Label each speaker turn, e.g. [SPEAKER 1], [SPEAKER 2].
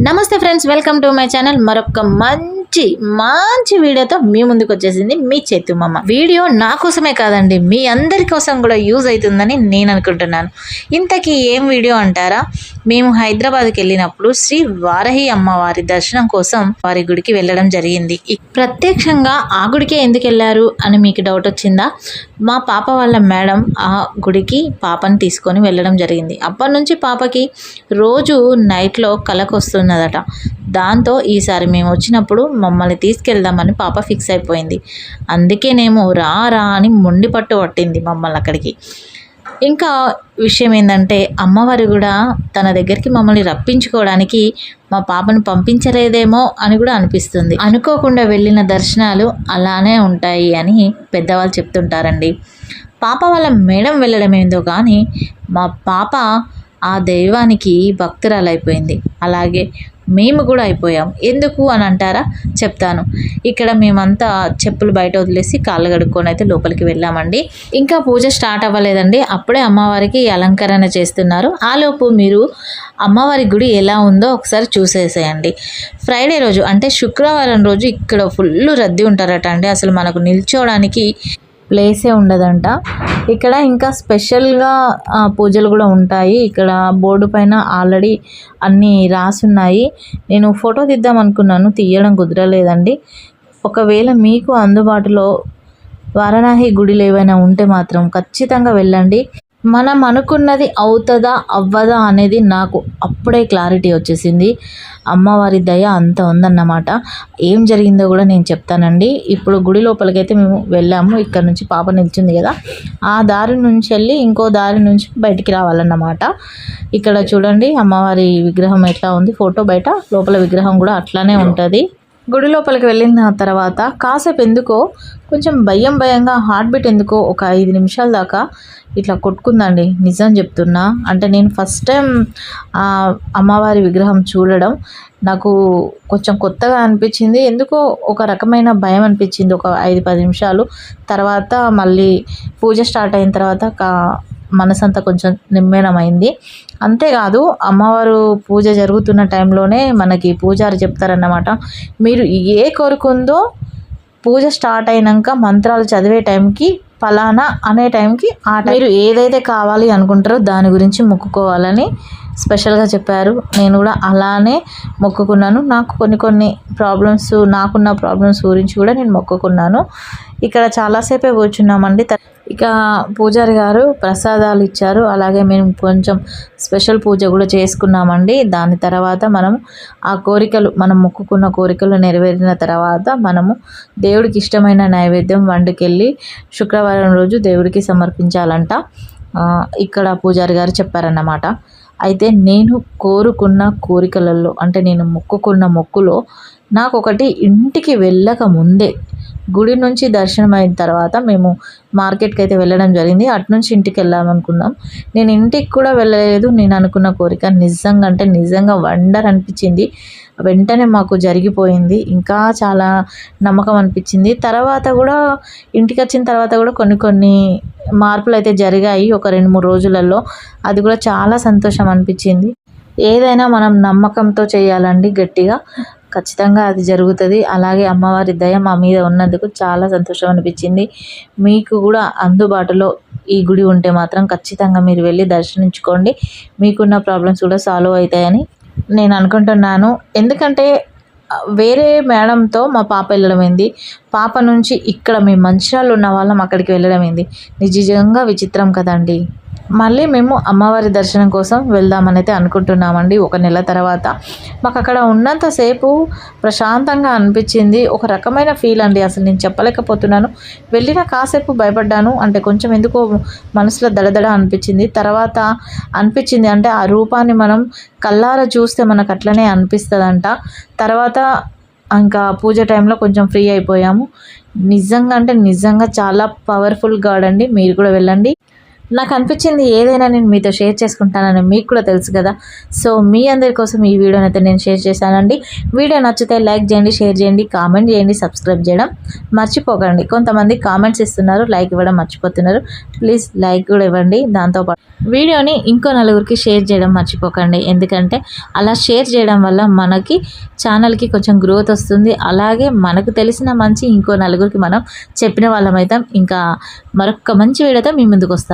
[SPEAKER 1] నమస్తే friends welcome to my channel. మరొక మంచి మంచి వీడియోతో మీ ముందుకు వచ్చేసింది మీ చేతుమమ్మ వీడియో నా కోసమే కాదండి మీ అందరి కోసం కూడా యూజ్ అవుతుందని నేను అనుకుంటున్నాను. ఇంతకీ ఏం వీడియో అంటారా? మేము హైదరాబాద్కి వెళ్ళినప్పుడు శ్రీ వారహి అమ్మవారి దర్శనం కోసం వారి గుడికి వెళ్ళడం జరిగింది. ప్రత్యక్షంగా ఆ గుడికే ఎందుకు వెళ్ళారు అని మీకు డౌట్ వచ్చిందా? మా పాప వాళ్ళ మేడం ఆ గుడికి పాపని తీసుకొని వెళ్ళడం జరిగింది. అప్పటి నుంచి పాపకి రోజు నైట్లో కలకు వస్తున్నదట దాంతో ఈసారి మేము వచ్చినప్పుడు మమ్మల్ని తీసుకెళ్దామని పాప ఫిక్స్ అయిపోయింది. అందుకేనేమో రా రా అని మొండి పట్టు పట్టింది మమ్మల్ని అక్కడికి. ఇంకా విషయం ఏంటంటే అమ్మవారు కూడా తన దగ్గరికి మమ్మల్ని రప్పించుకోవడానికి మా పాపను పంపించలేదేమో అని కూడా అనిపిస్తుంది. అనుకోకుండా వెళ్ళిన దర్శనాలు అలానే ఉంటాయి అని పెద్దవాళ్ళు చెప్తుంటారండి. పాప వాళ్ళ మేడం వెళ్ళడం ఏందో కానీ మా పాప ఆ దైవానికి భక్తురాలైపోయింది. అలాగే మేము కూడా అయిపోయాం. ఎందుకు అని అంటారా? చెప్తాను. ఇక్కడ మేమంతా చెప్పులు బయట వదిలేసి కాళ్ళు కడుక్కొని అయితే లోపలికి వెళ్ళామండి. ఇంకా పూజ స్టార్ట్ అవ్వలేదండి. అప్పుడే అమ్మవారికి అలంకరణ చేస్తున్నారు. ఆలోపు మీరు అమ్మవారి గుడి ఎలా ఉందో ఒకసారి చూసేసేయండి. ఫ్రైడే రోజు అంటే శుక్రవారం రోజు ఇక్కడ ఫుల్ రద్దీ ఉంటారట అండి అసలు మనకు నిల్చోవడానికి ప్లేసే ఉండదంట. ఇక్కడ ఇంకా స్పెషల్గా పూజలు కూడా ఉంటాయి. ఇక్కడ బోర్డు పైన ఆల్రెడీ అన్నీ రాసున్నాయి. నేను ఫోటో తీద్దాం అనుకున్నాను తీయడం కుదరలేదండి. ఒకవేళ మీకు అందుబాటులో వారణాహి గుడిలు ఏవైనా ఉంటే మాత్రం ఖచ్చితంగా వెళ్ళండి. మనం అనుకున్నది అవుతుందా అవ్వదా అనేది నాకు అప్పుడే క్లారిటీ వచ్చేసింది. అమ్మవారి దయ అంత ఉందన్నమాట. ఏం జరిగిందో కూడా నేను చెప్తానండి. ఇప్పుడు గుడి లోపలికైతే మేము వెళ్ళాము. ఇక్కడ నుంచి పాప నిల్చుంది కదా. ఆ దారి నుంచి వెళ్ళి ఇంకో దారి నుంచి బయటికి రావాలన్నమాట. ఇక్కడ చూడండి అమ్మవారి విగ్రహం ఎట్లా ఉంది? ఫోటో బయట. లోపల విగ్రహం కూడా అట్లానే ఉంటుంది. గుడి లోపలికి వెళ్ళిన తర్వాత కాసేపు ఎందుకో కొంచెం భయం భయంగా హార్ట్ బీట్ ఎందుకో ఒక ఐదు నిమిషాల దాకా ఇట్లా కొట్టుకుందండి. నిజం చెప్తున్నా. అంటే నేను ఫస్ట్ టైం అమ్మవారి విగ్రహం చూడడం నాకు కొంచెం కొత్తగా అనిపించింది. ఎందుకో ఒక రకమైన భయం అనిపించింది. ఒక ఐదు పది నిమిషాలు తర్వాత మళ్ళీ పూజ స్టార్ట్ అయిన తర్వాత కా మనసంతా కొంచెం నిమ్మేనమైంది. అంతేకాదు అమ్మవారు పూజ జరుగుతున్న టైంలోనే మనకి పూజారి చెప్తారన్నమాట మీరు ఏ కోరుకుందో పూజ స్టార్ట్ అయినాక మంత్రాలు చదివే టైంకి ఫలానా అనే టైంకి ఆ టైం మీరు ఏదైతే కావాలి అనుకుంటారో దాని గురించి మొక్కుకోవాలని స్పెషల్గా చెప్పారు. నేను కూడా అలానే మొక్కుకున్నాను. నాకు కొన్ని కొన్ని ప్రాబ్లమ్స్ నాకున్న ప్రాబ్లమ్స్ గురించి కూడా నేను మొక్కుకున్నాను. ఇక్కడ చాలాసేపే కూర్చున్నామండి. ఇక పూజారి గారు ప్రసాదాలు ఇచ్చారు. అలాగే మేము కొంచెం స్పెషల్ పూజ కూడా చేసుకున్నామండి. దాని తర్వాత మనం ఆ కోరికలు మనం మొక్కుకున్న కోరికలు నెరవేరిన తర్వాత మనము దేవుడికి ఇష్టమైన నైవేద్యం వండుకెళ్ళి శుక్రవారం రోజు దేవుడికి సమర్పించాలంట. ఇక్కడ పూజారి గారు చెప్పారన్నమాట. అయితే నేను కోరుకున్న కోరికలలో అంటే నేను మొక్కుకున్న మొక్కులో నాకు ఒకటి ఇంటికి వెళ్ళక ముందే గుడి నుంచి దర్శనం అయిన తర్వాత మేము మార్కెట్కి అయితే వెళ్ళడం జరిగింది. అటు నుంచి ఇంటికి వెళ్ళామనుకున్నాం నేను ఇంటికి కూడా వెళ్ళలేదు. నేను అనుకున్న కోరిక నిజంగా అంటే నిజంగా వండర్ అనిపించింది వెంటనే మాకు జరిగిపోయింది. ఇంకా చాలా నమ్మకం అనిపించింది. తర్వాత కూడా ఇంటికి వచ్చిన తర్వాత కూడా కొన్ని కొన్ని మార్పులు అయితే జరిగాయి ఒక రెండు మూడు రోజులలో. అది కూడా చాలా సంతోషం అనిపించింది. ఏదైనా మనం నమ్మకంతో చేయాలండి గట్టిగా. ఖచ్చితంగా అది జరుగుతుంది. అలాగే అమ్మవారి దయ మా మీద ఉన్నందుకు చాలా సంతోషం అనిపించింది. మీకు కూడా అందుబాటులో ఈ గుడి ఉంటే మాత్రం ఖచ్చితంగా మీరు వెళ్ళి దర్శించుకోండి. మీకున్న ప్రాబ్లమ్స్ కూడా సాల్వ్ అవుతాయని నేను అనుకుంటున్నాను. ఎందుకంటే వేరే మేడంతో మా పాప వెళ్ళడం ఏంది పాప నుంచి ఇక్కడ మేము మంచిర్యాలలో ఉన్న వాళ్ళం అక్కడికి వెళ్ళడం ఏంది నిజంగా విచిత్రం కదండి. మళ్ళీ మేము అమ్మవారి దర్శనం కోసం వెళ్దామనైతే అనుకుంటున్నామండి. ఒక నెల తర్వాత. మాకు అక్కడ ఉన్నంతసేపు ప్రశాంతంగా అనిపించింది. ఒక రకమైన ఫీల్ అండి. అసలు నేను చెప్పలేకపోతున్నాను. వెళ్ళిన కాసేపు భయపడ్డాను. అంటే కొంచెం ఎందుకో మనసులో దడదడ అనిపించింది. తర్వాత అనిపించింది అంటే ఆ రూపాన్ని మనం కల్లార చూస్తే మనకు అట్లనే అనిపిస్తుందంట. తర్వాత ఇంకా పూజ టైంలో కొంచెం ఫ్రీ అయిపోయాము. నిజంగా అంటే నిజంగా చాలా పవర్ఫుల్ గాడ్ అండి. మీరు కూడా వెళ్ళండి. నాకు అనిపించింది ఏదైనా నేను మీతో షేర్ చేసుకుంటానని మీకు కూడా తెలుసు కదా. సో మీ అందరి కోసం ఈ వీడియోని అయితే నేను షేర్ చేశానండి. వీడియో నచ్చితే లైక్ చేయండి షేర్ చేయండి కామెంట్ చేయండి సబ్స్క్రైబ్ చేయడం మర్చిపోకండి. కొంతమంది కామెంట్స్ ఇస్తున్నారు లైక్ ఇవ్వడం మర్చిపోతున్నారు. ప్లీజ్ లైక్ కూడా ఇవ్వండి. దాంతోపాటు వీడియోని ఇంకో నలుగురికి షేర్ చేయడం మర్చిపోకండి. ఎందుకంటే అలా షేర్ చేయడం వల్ల మనకి ఛానల్కి కొంచెం గ్రోత్ వస్తుంది. అలాగే మనకు తెలిసిన మంచి ఇంకో నలుగురికి మనం చెప్పిన వాళ్ళం అవుతాం ఇంకా మరొక మంచి వీడియోతో మీ ముందుకు వస్తాను.